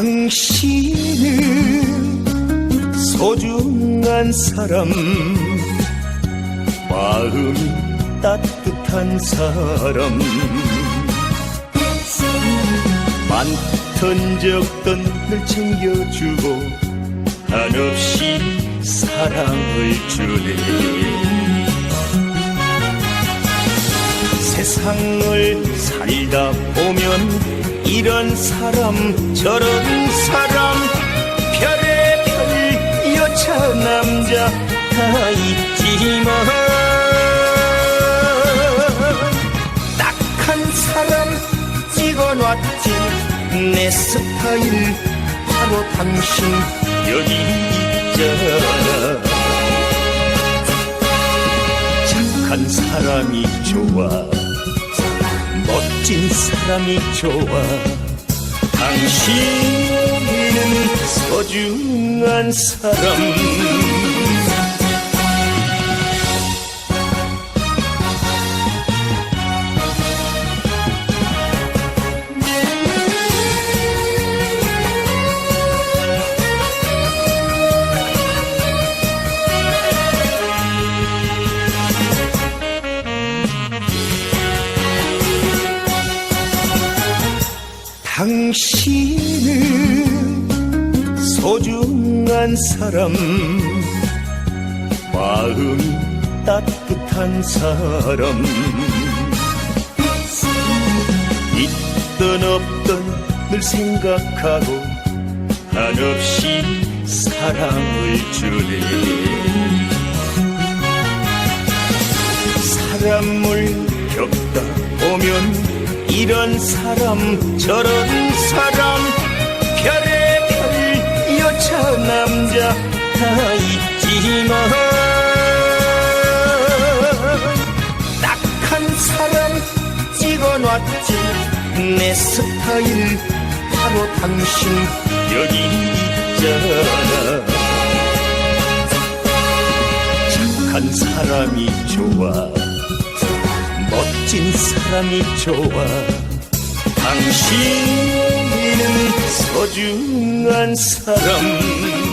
당신은 소중한 사람 마음이 따뜻한 사람. 많던 적던 늘 챙겨주고 한없이 사랑을 주네. 세상을 살다 보면 이런 사람 저런 사람 별의 별 여자 남자 다 있지만 딱 한 사람 찍어놨지. 내 스타일 바로 당신 여기 있잖아. 착한 사람이 좋아 멋진 사람이 좋아. 당신은 소중한 사람 당신은 소중한 사람 마음이 따뜻한 사람. 있던 없던 늘 생각하고 한없이 사랑을 주네 사람을 겪다 보면 이런 사람 저런 사람. 별의별 여자 남자 다 있지만 딱 한 사람 찍어놨지. 내 스타일 바로 당신 여기 있잖아. 착한 사람이 좋아 멋진 사람이 좋아. 당신은 소중한 사람